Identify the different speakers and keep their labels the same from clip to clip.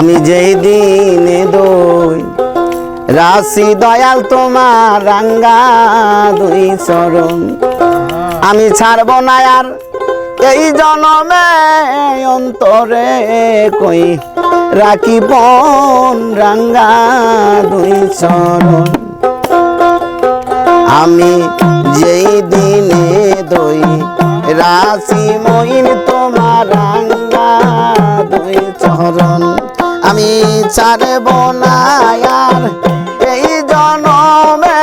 Speaker 1: আমি যেই দিনে দই, রাশি দয়াল তোমার রাঙ্গা দুই চরণ। আমি ছাড়ব না আর এই জনমে অন্তরে কই রাখি পন রাঙ্গা দুই চরণ। আমি যেই দিনে দই, রাশি মইন তোমার না আর এই জনমে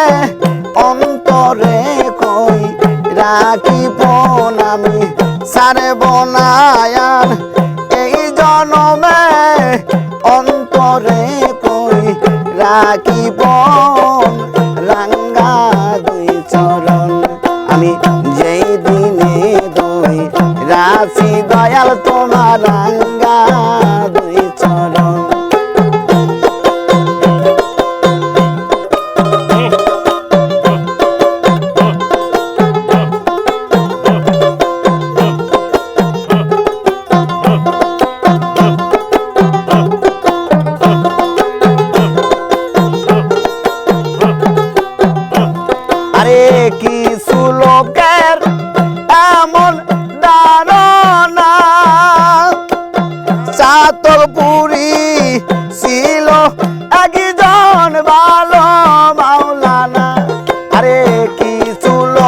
Speaker 1: অন্তরে কই রাখি আমি ছাড়ব না আর এই জনমে অন্তরে কই রাখি পন রাঙ্গা দুই চরণ, আমি যেই দিনে দই রাশি দয়াল তোমার রাঙ্গা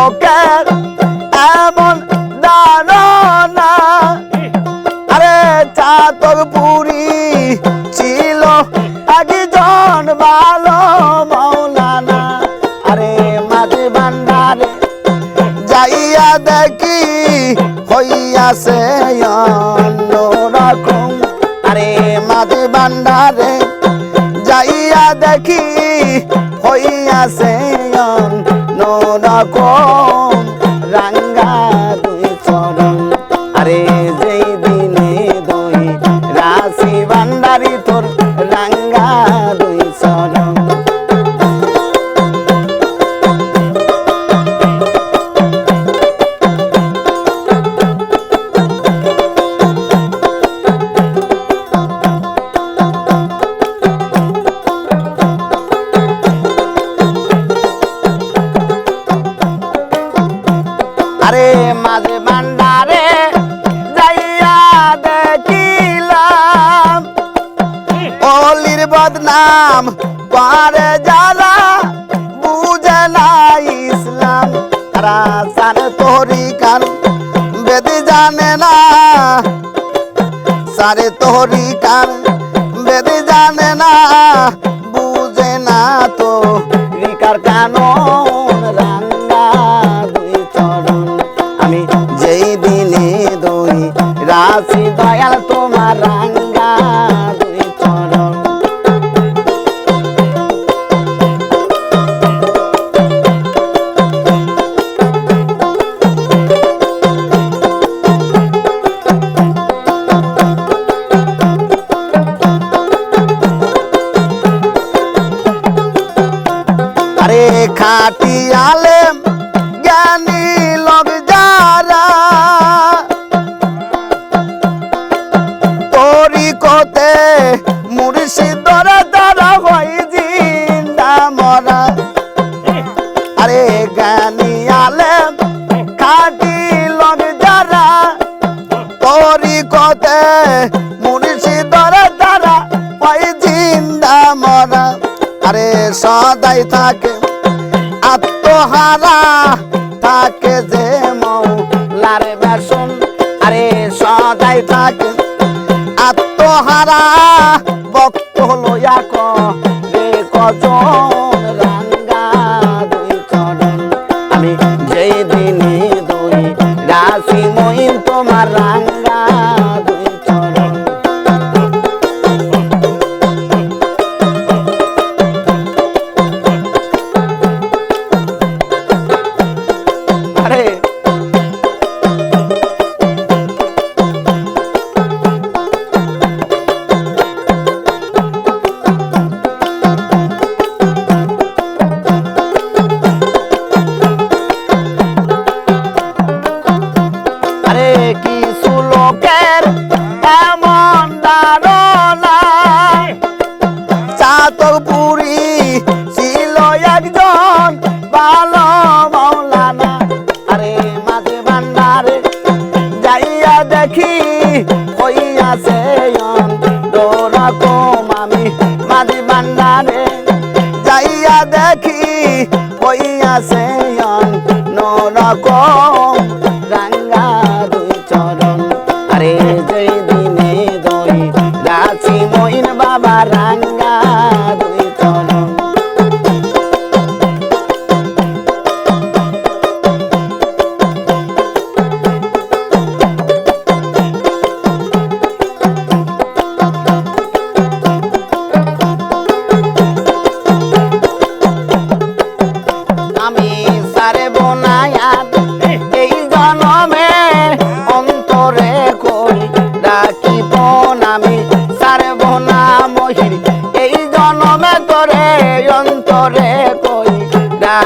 Speaker 1: সুলোকের এমন দারণা আরে চাতক পুরি ছিল একজন ভালো মৌলানা। আরে মাঝে ভান্ডারে যাইয়া দেখি হইয়াছে অন্যরকম। আরে মাঝে ভান্ডারে যাইয়া দেখি হইয়াছে অন্যরকম। ভান্ডারি তোর রাঙ্গা দুই চরণ আরে মাঝে ভান্ডারে বদনাম। পারে যারা বুঝে না ইসলাম। তারা সারে তোহরি কান, বেদি জানে না। সারে তোহরি কান, বেদি জানে না। বুঝে না তো, রিকার কানন তরিকতে মুর্শিদরা দ্বারা হয় জিন্দা মরা। আরে সদাই থাকে, আত্মহারা থাকে যে মৌলার বেসন আরে সদাই থাকে, আত্মহারা বক্ত লইয়া রে কজন কিছু লোকের এমন ধারণা চাতক ছিল একজন ভালো আরে মাঝে ভান্ডারে যাইয়া দেখি হইয়াছে আমি। মাঝে ভান্ডারে যাইয়া দেখি হইয়াছে নরকম